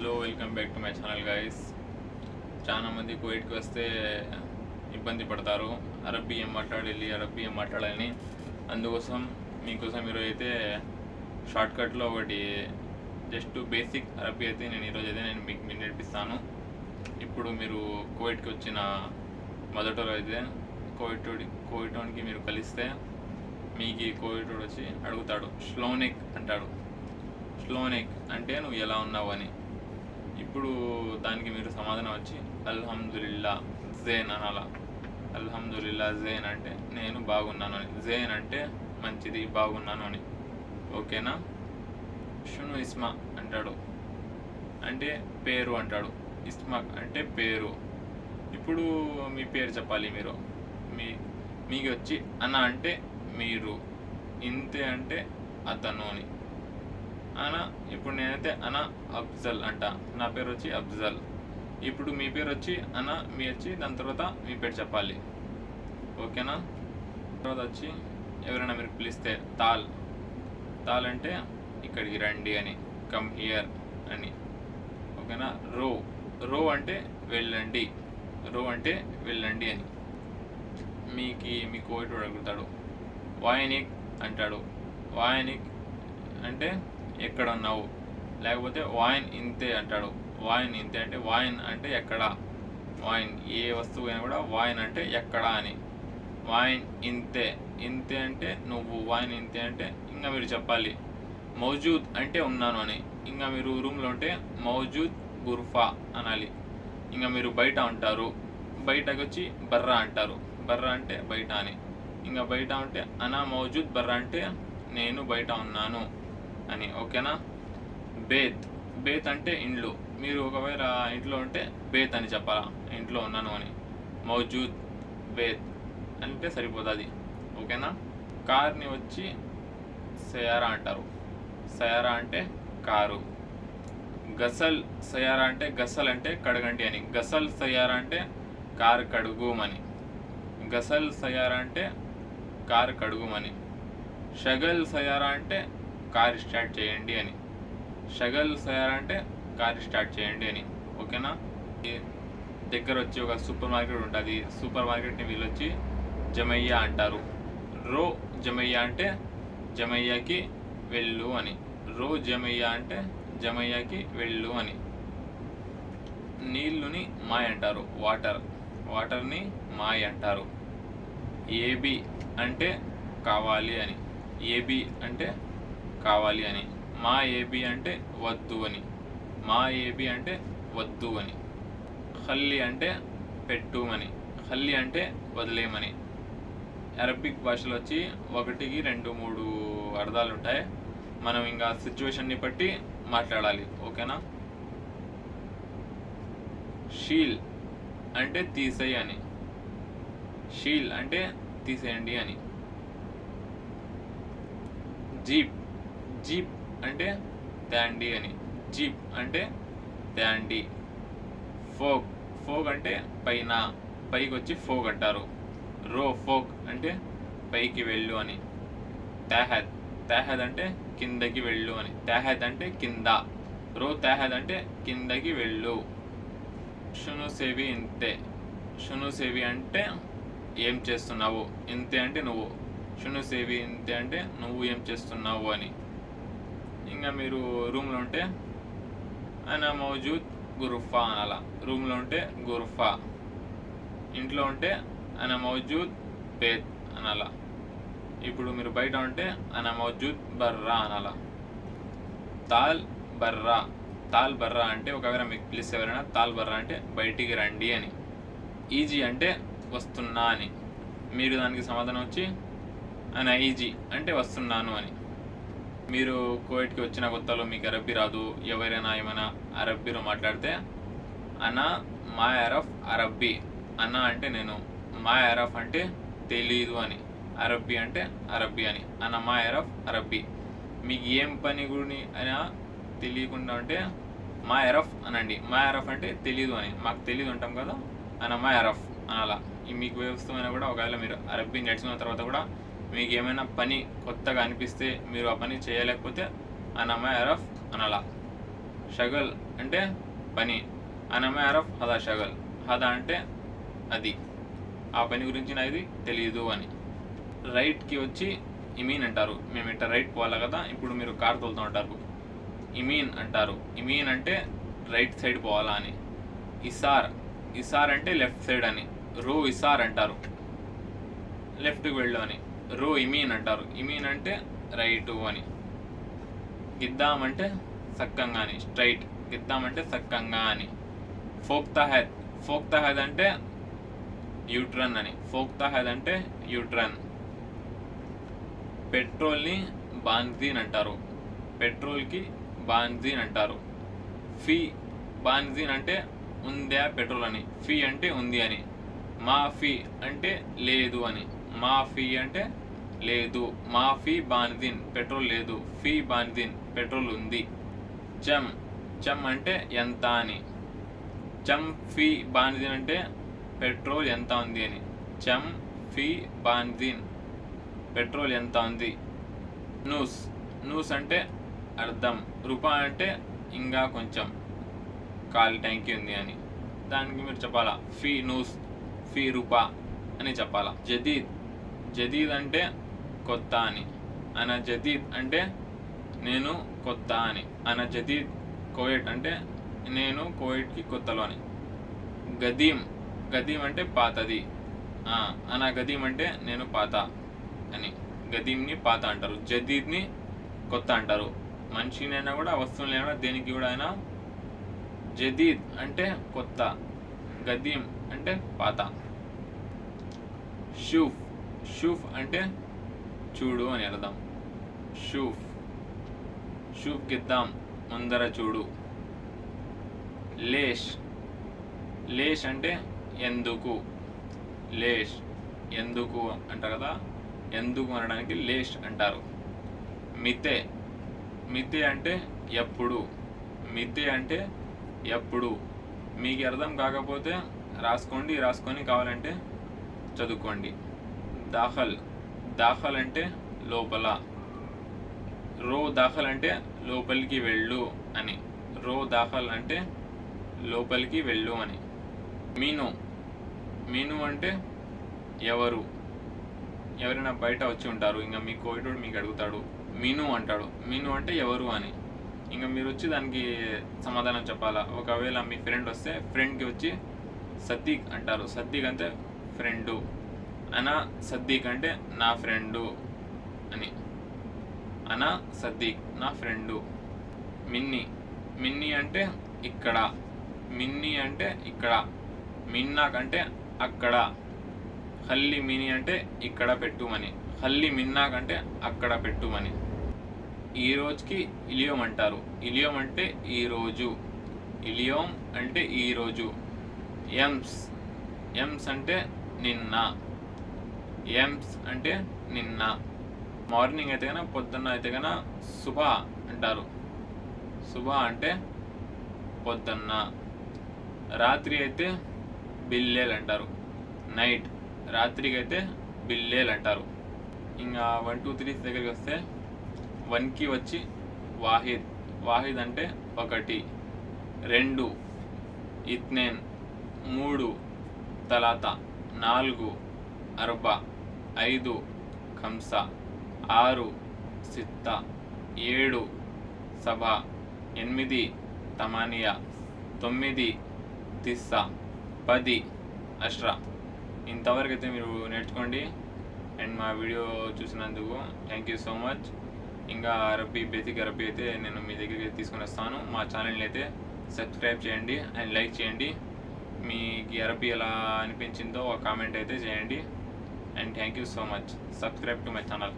Hello welcome back to my channel guys చాలా మంది కువైట్కి వస్తే ఇబ్బంది పడతారు. అరబ్బీ ఏం మాట్లాడాలి అరబ్బీ ఏం మాట్లాడాలని. అందుకోసం మీకోసం ఈరోజు అయితే షార్ట్కట్లో ఒకటి జస్ట్ బేసిక్ అరబ్బీ అయితే నేను ఈరోజు అయితే నేను మీకు మీకు నేర్పిస్తాను. ఇప్పుడు మీరు కోవిడ్కి వచ్చిన మొదట అయితే కోవిడ్ కోవిటోన్కి మీరు కలిస్తే మీకు కోవిడ్ వచ్చి అడుగుతాడు. స్లోనెక్ అంటాడు. స్లోనెక్ అంటే నువ్వు ఎలా ఉన్నావు అని. ఇప్పుడు దానికి మీరు సమాధానం వచ్చి అల్హమ్దుల్లా జేన్ అనాలా. అల్హమ్దుల్లా జేన్ అంటే నేను బాగున్నాను అని. జేన్ అంటే మంచిది బాగున్నాను అని. ఓకేనా? షును ఇస్మా అంటాడు. అంటే పేరు అంటాడు. ఇస్మా అంటే పేరు ఇప్పుడు మీ పేరు చెప్పాలి మీరు. మీ మీకు వచ్చి అన్న అంటే మీరు ఇంతే అంటే అతను అని. అనా ఇప్పుడు నేనైతే అనా అఫ్జల్ అంట. నా పేరు వచ్చి అఫ్జల్. ఇప్పుడు మీ పేరు వచ్చి అనా మీ వచ్చి దాని తర్వాత మీ పేరు చెప్పాలి. ఓకేనా? తర్వాత వచ్చి ఎవరైనా మీరు పిలిస్తే తాల్. తాల్ అంటే ఇక్కడికి రండి అని కమ్ హియర్ అని. ఓకేనా? రో. రో అంటే వెళ్ళండి. రో అంటే వెళ్ళండి అని. మీకు మీ కోవిడ్ అడుగుతాడు. వాయనిక్ అంటాడు. వాయనిక్ అంటే ఎక్కడ ఉన్నావు లేకపోతే వాయిన్ ఇంతే అంటాడు. వాయిన్ ఇంతే అంటే వాయిన్ అంటే ఎక్కడ? వాయిన్ ఏ వస్తువు అయినా కూడా వాయిన్ అంటే ఎక్కడ అని. వాయిన్ ఇంతే. ఇంతే అంటే నువ్వు. వాయిన్ ఇంతే అంటే ఇంకా మీరు చెప్పాలి. మౌజూద్ అంటే ఉన్నాను అని. ఇంకా మీరు రూమ్లో ఉంటే మౌజూద్ గుర్ఫా అనాలి. ఇంకా మీరు బయట ఉంటారు. బయటకు వచ్చి బర్రా అంటారు. బర్రా అంటే బయట అని. ఇంకా బయట ఉంటే అనా మౌజూద్ బర్రా అంటే నేను బయట ఉన్నాను. అని ఓకేనా? బేత్. బేత్ అంటే ఇండ్లు. మీరు ఒకవేళ ఇంట్లో ఉంటే బేత్ అని చెప్పాలా? ఇంట్లో ఉన్నాను అని. మౌజూద్ బేత్. అంటే సరిపోతుంది ఓకేనా? కార్ని వచ్చి సయారా అంటారు. సయారా అంటే కారు. గసల్ సయారా అంటే గసల్ అంటే కడగండి అని. గసల్ సయారా అంటే కారు కడుగుమని. గసల్ సయారా అంటే కారు కడుగుమని. షగల్ సయారా అంటే కార్ స్టార్ట్ చేయండి అని. షగల్ సార్ అంటే కార్ స్టార్ట్ చేయండి అని. ఓకేనా? దగ్గర వచ్చి ఒక సూపర్ మార్కెట్ ఉంటుంది. సూపర్ మార్కెట్ని వీళ్ళు వచ్చి జమయ్య అంటారు. రో జమయ్య అంటే జమయ్యకి వెళ్ళు అని. రో జమయ్య అంటే జమయ్యకి వెళ్ళు అని. నీళ్ళుని మాయ్ అంటారు. వాటర్. వాటర్ని మాయ్ అంటారు. ఏబి అంటే కావాలి అని. ఏబి అంటే కావాలి అని. మా ఏబి అంటే వద్దు అని. మా ఏబి అంటే వద్దు అని. హల్లి అంటే పెట్టుమని హల్లి అంటే వదిలేయమని అరబిక్ భాషలో వచ్చి ఒకటికి రెండు మూడు అర్థాలు ఉంటాయి. మనం ఇంకా సిచ్యువేషన్ని బట్టి మాట్లాడాలి. ఓకేనా? షీల్ అంటే తీసేయి అని. షీల్ అంటే తీసేయండి అని. జీప్ జీప్ అంటే దాండి అని. జీప్ అంటే దాండి ఫోక్ ఫోక్ అంటే పైన పైకి వచ్చి ఫోక్ అంటారు. రో ఫోక్ అంటే పైకి వెళ్ళు అని. తాహద్ తాహద్ అంటే కిందకి వెళ్ళు అని. తాహద్ అంటే కింద. రో తాహద్ అంటే కిందకి వెళ్ళు. షును సేవి ఇంతే. షును సేవి అంటే ఏం చేస్తున్నావు? ఇంతే అంటే నువ్వు. షును సేవి ఇంతే అంటే నువ్వు ఏం చేస్తున్నావు అని. ఇంకా మీరు రూమ్లో ఉంటే అనా మౌజూద్ గురుఫా అనాల. రూమ్లో ఉంటే గురుఫా. ఇంట్లో ఉంటే అన మౌజూద్ బేత్ అనాల. ఇప్పుడు మీరు బయట ఉంటే అనా మౌజూద్ బర్రా అనాల. తాల్ బర్రా. తాల్ బర్రా అంటే ఒకవేళ మీకు పిలిస్తే ఎవరైనా తాల్ బర్రా అంటే బయటికి రండి అని. ఈజీ అంటే వస్తున్నా అని. మీరు దానికి సమాధానం వచ్చి అన ఈజీ అంటే వస్తున్నాను అని. మీరు కోవిడ్కి వచ్చిన కొత్తలో మీకు అరబ్బీ రాదు ఎవరైనా ఏమైనా అరబ్బీలో మాట్లాడితే అనా మా అరఫ్ అరబ్బీ. అన్న అంటే నేను మా అరఫ్ అంటే తెలీదు అని. అరబ్బీ అంటే అరబ్బీ అని. అన్న మా ఎరఫ్ అరబ్బీ. మీకు ఏం పని గురి అయినా తెలియకుండా ఉంటే మా ఎరఫ్ అనండి. మా ఎరఫ్ అంటే తెలీదు అని. మాకు తెలియదు అంటాం కదా అన్న మా ఎరఫ్ అనాలా. ఈ మీకు వ్యవస్థమైన కూడా ఒకవేళ మీరు అరబ్బీ నేర్చుకున్న తర్వాత కూడా మీకు ఏమైనా పని కొత్తగా అనిపిస్తే మీరు ఆ పని చేయలేకపోతే అన్న అరఫ్ అనలా షగల్ అంటే పని. అనమే అరఫ్ హదా షగల్. హదా అంటే అది. ఆ పని గురించి నాది తెలియదు అని. రైట్కి వచ్చి ఇమీన్ అంటారు. మేము ఇట్లా రైట్ పోవాలి కదా? ఇప్పుడు మీరు కార్ తోలుతూ ఉంటారు. ఇమీన్ అంటారు. ఇమీన్ అంటే రైట్ సైడ్ పోవాలా అని. ఇసార్. ఇసార్ అంటే లెఫ్ట్ సైడ్ అని. రో ఇసార్ అంటారు. లెఫ్ట్కి వెళ్ళు అని. రో ఇమీన్ అంటారు. ఇమీన్ అంటే రైటు అని. గిద్దాం అంటే సక్కంగా అని స్ట్రైట్ గిద్దాం అంటే సక్కంగా అని ఫోక్ హెద్ ఫోక్ తహద్ అంటే యూట్రన్ అని. ఫోక్తా హెద్ అంటే యూట్రన్. పెట్రోల్ని బాన్జీన్ అంటారు. పెట్రోల్కి బాన్జీన్ అంటారు. ఫీ. బాన్జీన్ అంటే ఉందా పెట్రోల్ అని. ఫీ అంటే ఉంది అని. మా ఫీ అంటే లేదు అని. మా ఫీ అంటే లేదు. మా ఫీ పెట్రోల్ లేదు. ఫీ బాన్జీన్ పెట్రోల్ ఉంది. చమ్. చమ్ అంటే ఎంత అని. చమ్ ఫీ బాన్జీన్ అంటే పెట్రోల్ ఎంత ఉంది అని. చమ్ ఫీ బాన్దిన్ పెట్రోల్ ఎంత ఉంది. నూస్. నూస్ అంటే అర్థం. రూపా అంటే ఇంకా కొంచెం. కాలి ట్యాంకీ ఉంది అని. దానికి మీరు చెప్పాలా? ఫీ నూస్. ఫీ రూపా అని చెప్పాలా? జదీద్. జదీద్ అంటే కొత్త అని. అన జదీద్ అంటే నేను కొత్త అని. అన జదీద్ కోయట్ అంటే నేను కోయట్కి కొత్తలో అని. గదీం గదీం అంటే పాతది. అన గదీం అంటే నేను పాత అని. గదీంని పాత అంటారు. జదీద్ని కొత్త అంటారు. మనిషినైనా కూడా వస్తువులైనా దేనికి కూడా అయినా జదీద్ అంటే కొత్త గదీం అంటే పాత. షూఫ్ షూఫ్ అంటే చూడు అని అర్థం. షూఫ్. షూఫ్ గిద్దాం ముందర చూడు. లేష్. లేష్ అంటే ఎందుకు? లేష్. ఎందుకు అంటారు కదా? ఎందుకు అనడానికి లేష్ అంటారు. మితే. మితే అంటే ఎప్పుడు? మితే అంటే ఎప్పుడు? మీకు అర్థం కాకపోతే రాసుకోండి రాసుకొని కావాలంటే చదువుకోండి. దాఖల్ దాఖల్ అంటే లోపల. రో దాఖల్ అంటే లోపలికి వెళ్ళు అని. రో దాఖల్ అంటే లోపలికి వెళ్ళు అని. మీను. మీను అంటే ఎవరు? ఎవరైనా బయట వచ్చి ఉంటారు. ఇంకా మీ కోవిడ్ మీకు అడుగుతాడు. మీను అంటాడు. మీను అంటే ఎవరు అని. ఇంకా మీరు వచ్చి దానికి సమాధానం చెప్పాలా? ఒకవేళ మీ ఫ్రెండ్ వస్తే ఫ్రెండ్కి వచ్చి సద్దీక్ అంటారు. సద్దీక్ అంటే ఫ్రెండు. అనా సద్దీక్ అంటే నా ఫ్రెండు అని. అనా సద్దీక్ నా ఫ్రెండు. మిన్ని మిన్ని అంటే ఇక్కడ. మిన్ని అంటే ఇక్కడ. మిన్నాక్ అంటే అక్కడ. హల్లి మిని అంటే ఇక్కడ పెట్టుమని. హల్లి మిన్నాక్ అంటే అక్కడ పెట్టుమని. ఈ రోజుకి ఇలియోమ్ అంటారు. ఇలియోమ్ అంటే ఈరోజు రోజు. ఇలియోమ్ అంటే ఈరోజు ఎమ్స్ ఎమ్స్ అంటే నిన్న. ఎమ్స్ అంటే నిన్న మార్నింగ్ అయితే కనుక పొద్దున్న అయితే కనుక శుభ అంటారు. శుభ అంటే పొద్దున్న. రాత్రి అయితే బిల్లేలు అంటారు. నైట్. రాత్రికి అయితే బిల్లేలు అంటారు. ఇంకా వన్ టూ త్రీ దగ్గరికి వస్తే వన్కి వచ్చి వాహిద్. వాహిద్ అంటే ఒకటి రెండు ఇత్నేన్ మూడు తలాత నాలుగు అర్బా. ఐదు ఖంస. ఆరు సిత్త. ఏడు సభ. ఎనిమిది తమానియా. తొమ్మిది తిస్సా. పది అష్రా. ఇంతవరకు అయితే మీరు నేర్చుకోండి. అండ్ మా వీడియో చూసినందుకు థ్యాంక్ యూ సో మచ్. ఇంకా అరబీ బేసిక్ అరబీ అయితే నేను మీ దగ్గరికి తీసుకొని వస్తాను. మా ఛానల్ని అయితే సబ్స్క్రైబ్ చేయండి అండ్ లైక్ చేయండి. మీకు అరబీ ఎలా అనిపించిందో ఒక కామెంట్ అయితే చేయండి. and thank you so much. Subscribe to my channel.